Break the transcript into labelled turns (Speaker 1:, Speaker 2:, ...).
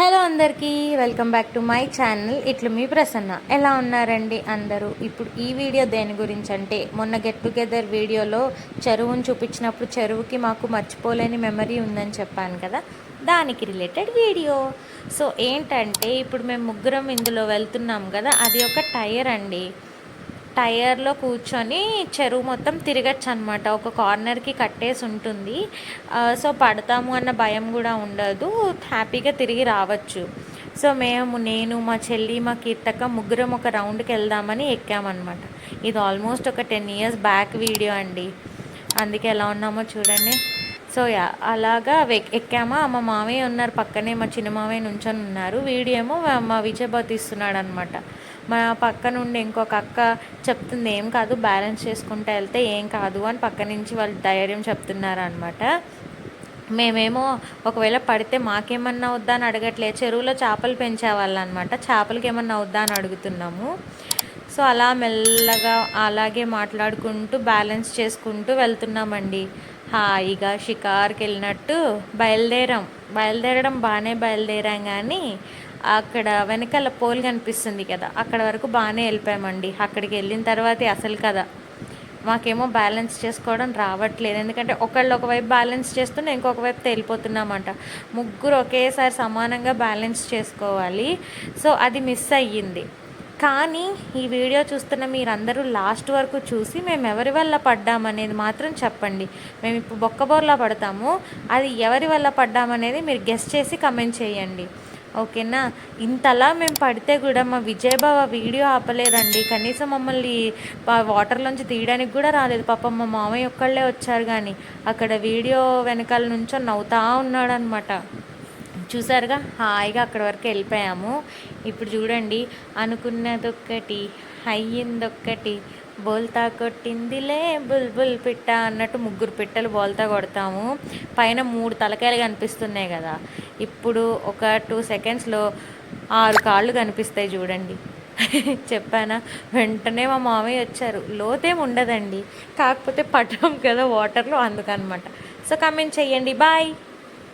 Speaker 1: Hello అందరికీ welcome back to my channel. ఇట్లు మీ ప్రసన్న. ఎలా ఉన్నారండి అందరూ? ఇప్పుడు ఈ వీడియో దేని గురించి అంటే మొన్న గెట్ టుగెదర్ వీడియోలో చెరువును చూపించినప్పుడు చెరువుకి మాకు మర్చిపోలేని మెమరీ ఉందని చెప్పాను కదా? దానికి రిలేటెడ్ వీడియో. సో ఏంటంటే ఇప్పుడు మేము ముగ్గురం ఇందులో వెళ్తున్నాం కదా? అది ఒక టైర్ అండి. టైర్లో కూర్చొని చెరువు మొత్తం తిరగచ్చు అనమాట ఒక కార్నర్కి కట్టేసి ఉంటుంది. సో పడతాము అన్న భయం కూడా ఉండదు. హ్యాపీగా తిరిగి రావచ్చు. సో మేము నేను మా చెల్లి మా కీర్తక ముగ్గురం ఒక రౌండ్కి వెళ్దామని ఎక్కామన్నమాట ఇది ఆల్మోస్ట్ ఒక టెన్ ఇయర్స్ బ్యాక్ వీడియో అండి. అందుకే ఎలా ఉన్నామో చూడండి. సో యా అలాగా ఎక్కామా? మా మామయ్య ఉన్నారు పక్కనే. మా చిన్న మామయ్య నుంచొని ఉన్నారు. వీడియో ఏమో మా- మా విజయబాత్ ఇస్తున్నాడు అనమాట మా పక్క నుండి ఇంకొక అక్క చెప్తుంది ఏం కాదు బ్యాలెన్స్ చేసుకుంటూ వెళ్తే ఏం కాదు అని పక్క నుంచి వాళ్ళు ధైర్యం చెప్తున్నారు అనమాట మేమేమో ఒకవేళ పడితే మాకేమన్నా వద్దా అని అడగట్లేదు చెరువులో చేపలు పెంచేవాళ్ళు అనమాట చేపలకి ఏమన్నా వద్దా అని అడుగుతున్నాము. సో అలా మెల్లగా అలాగే మాట్లాడుకుంటూ బ్యాలెన్స్ చేసుకుంటూ వెళ్తున్నామండి. హాయిగా షికార్కి వెళ్ళినట్టు బయలుదేరాం. బయలుదేరడం బాగానే బయలుదేరాం కానీ అక్కడ వెనకాల పోల్ కనిపిస్తుంది కదా అక్కడ వరకు బాగానే వెళ్ళిపోయామండి. అక్కడికి వెళ్ళిన తర్వాతే అసలు కదా మాకేమో బ్యాలెన్స్ చేసుకోవడం రావట్లేదు. ఎందుకంటే ఒకళ్ళు ఒకవైపు బ్యాలెన్స్ చేస్తుంటే ఇంకొక వైపు తేలిపోతున్నామంట. ముగ్గురు ఒకేసారి సమానంగా బ్యాలెన్స్ చేసుకోవాలి. సో అది మిస్ అయ్యింది. కానీ ఈ వీడియో చూస్తున్న మీరందరూ లాస్ట్ వరకు చూసి మేము ఎవరి వల్ల పడ్డామనేది మాత్రం చెప్పండి. మేము ఇప్పుడు బొక్కబోర్లా పడతాము. అది ఎవరి వల్ల పడ్డామనేది మీరు గెస్ట్ చేసి కమెంట్ చేయండి. ఓకేనా? ఇంతలా మేము పడితే కూడా మా విజయబావ వీడియో ఆపలేదండి. కనీసం మమ్మల్ని వాటర్లోంచి తీయడానికి కూడా రాలేదు. పాపం మా మామయ్య ఒక్కళ్ళే వచ్చారు కానీ అక్కడ వీడియో వెనకాల నుంచో నవ్వుతా ఉన్నాడనమాట చూసారుగా? హాయిగా అక్కడి వరకు వెళ్ళిపోయాము. ఇప్పుడు చూడండి అనుకున్నదొక్కటి అయ్యిందొక్కటి బోల్తా కొట్టిందిలే బుల్బుల్ పిట్ట అన్నట్టు ముగ్గురు పిట్టలు బోల్తా కొడతాము. పైన మూడు తలకాయలు కనిపిస్తున్నాయి కదా. ఇప్పుడు ఒక టూ సెకండ్స్లో ఆరు కాళ్ళు కనిపిస్తాయి చూడండి. చెప్పానా? వెంటనే మా మామయ్య వచ్చారు. లోతేం ఉండదండి. కాకపోతే పట్టం కదా వాటర్లో అందుకనమాట. సో కమెంట్ చెయ్యండి బాయ్!